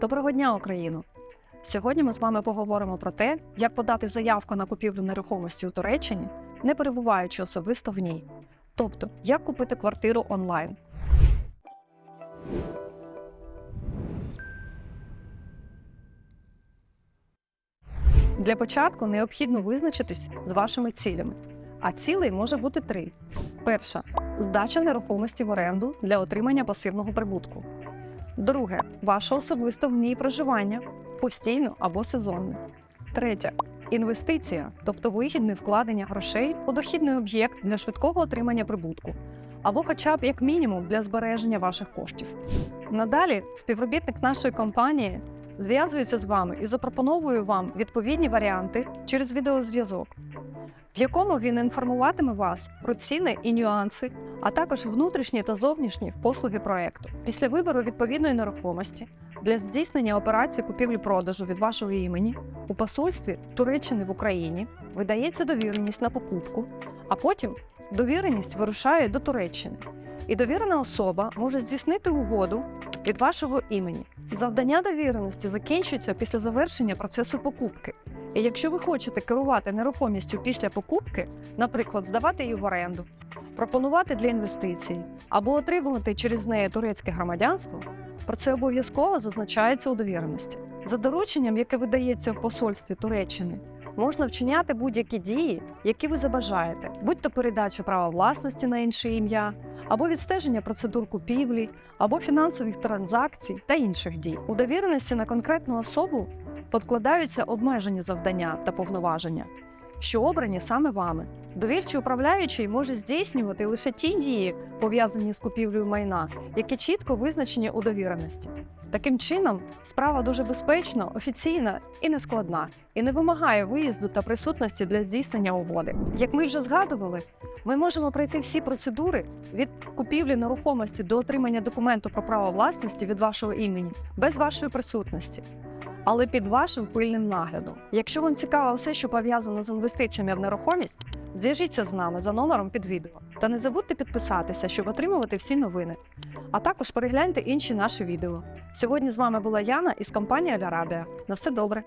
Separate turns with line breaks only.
Доброго дня, Україно! Сьогодні ми з вами поговоримо про те, як подати заявку на купівлю нерухомості у Туреччині, не перебуваючи особисто в ній. Тобто, як купити квартиру онлайн. Для початку необхідно визначитись з вашими цілями. А цілей може бути три: перша здача нерухомості в оренду для отримання пасивного прибутку. Друге. Ваше особисте в ній проживання. Постійно або сезонне. Третє. Інвестиція, тобто вигідне вкладення грошей у дохідний об'єкт для швидкого отримання прибутку, або хоча б як мінімум для збереження ваших коштів. Надалі співробітник нашої компанії зв'язується з вами і запропоновує вам відповідні варіанти через відеозв'язок, в якому він інформуватиме вас про ціни і нюанси, а також внутрішні та зовнішні послуги проекту. Після вибору відповідної нерухомості для здійснення операції купівлі-продажу від вашого імені у посольстві Туреччини в Україні видається довіреність на покупку, а потім довіреність вирушає до Туреччини. І довірена особа може здійснити угоду від вашого імені. Завдання довіреності закінчується після завершення процесу покупки. І якщо ви хочете керувати нерухомістю після покупки, наприклад, здавати її в оренду, пропонувати для інвестицій або отримувати через неї турецьке громадянство, про це обов'язково зазначається у довіреності. За дорученням, яке видається в посольстві Туреччини, можна вчиняти будь-які дії, які ви забажаєте, будь-то передача права власності на інше ім'я, або відстеження процедур купівлі, або фінансових транзакцій та інших дій. У довіреності на конкретну особу подкладаються обмежені завдання та повноваження, що обрані саме вами. Довірчий управляючий може здійснювати лише ті дії, пов'язані з купівлею майна, які чітко визначені у довіреності. Таким чином, справа дуже безпечна, офіційна і нескладна, і не вимагає виїзду та присутності для здійснення угоди. Як ми вже згадували, ми можемо пройти всі процедури від купівлі нерухомості до отримання документу про право власності від вашого імені без вашої присутності. Але під вашим пильним наглядом. Якщо вам цікаво все, що пов'язано з інвестиціями в нерухомість, зв'яжіться з нами за номером під відео. Та не забудьте підписатися, щоб отримувати всі новини. А також перегляньте інші наші відео. Сьогодні з вами була Яна із компанії Алярабія. На все добре!